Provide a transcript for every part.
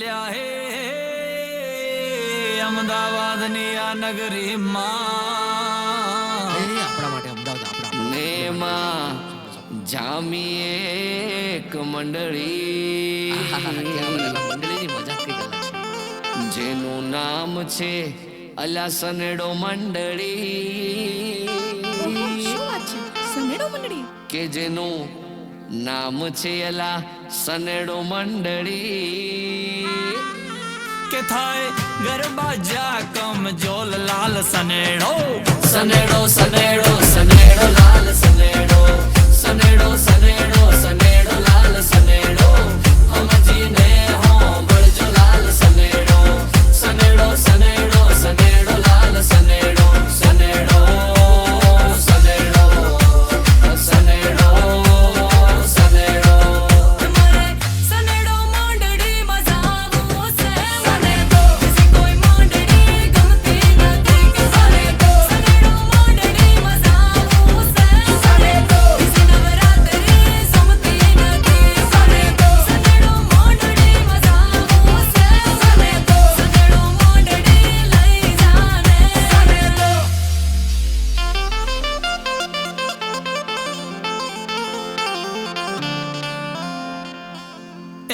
લ્યા હે અમદાવાદની આ નગરીમાં એ આપણા માટે અમદાવાદ આપણા નેમાં જામી એક મંડળી. જેનું નામ છે અલા સનેડો મંડળી શું વાત છે? સનેડો મંડળી? કે જેનું નામ છે અલા સનેડો મંડળી. કે થાય ગરબા જા કમ જોલ લાલ સનેડો. સનેડો સનેડો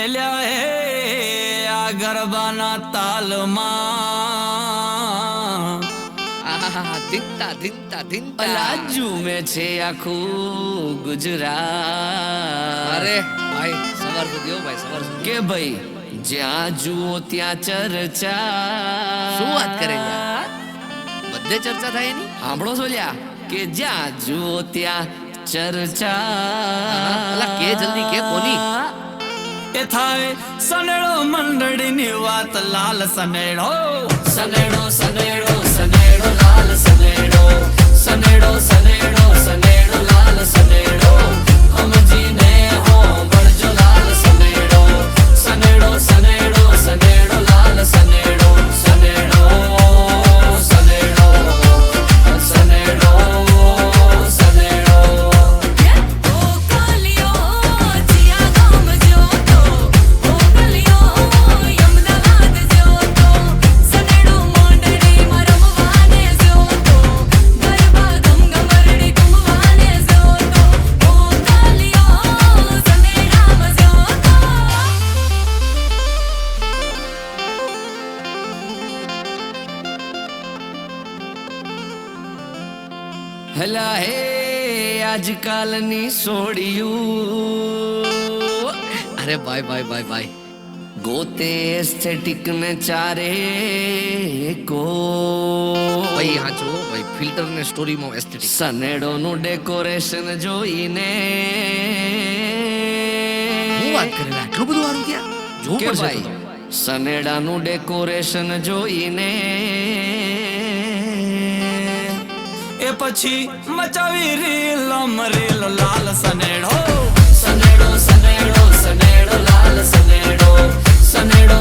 એલ્યા હે આ ગરબાના તાલમાં આહાહા, ધીંતા ધીંતા ધીંતા અલા છે આખું ગુજરાત. અરે ભાઈ સવાર સુધી ભાઈ સવાર સુધી. કે ભાઈ જ્યાં જુઓ ત્યાં ચર્ચા. શું વાત કરે બધે ચર્ચા થાય એની? સાંભળો છો લ્યા કે જ્યાં જુઓ ત્યાં ચર્ચા. કે જલ્દી કે કોની? એ થાય સનેડો મંડળીની વાત લાલ સનેડો સનેડો સનેડો સનેડો લાલ સનેડો સનેડો સનેડો સનેડો લાલ હલા હે આજકાલની સોડિયું. અરે ભાઈ ભાઈ ભાઈ ભાઈ. ગોતે એસ્થેટિક ને ચારે કો ભાઈ હાચો ભાઈ ફિલ્ટર ને સ્ટોરીમાં એસ્થેટિક સનેડો નું ડેકોરેશન જોઈને. હું વાત કરે આટલું બધું આવી ગયા જો કે ભાઈ. સનેડાનું ડેકોરેશન જોઈને. પછી મચાવી રીલ રીલ લાલ સનેડો સનેડો સનેડો સનેડો લાલ સનેડો સનેડો સનેડો.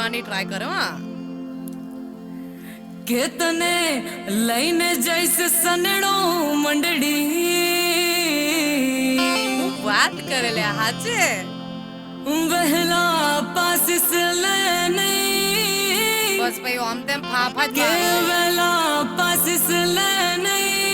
કરવાની ટ્રાય કરો હા. કે તને લઈને જઈશ સનેડો મંડળી. વાત કરે લે હાચે? વહેલા પાસીસ લેને બસ ભાઈ આમ તેમ ફાફા કે વહેલા પાસીસ લે નહીં.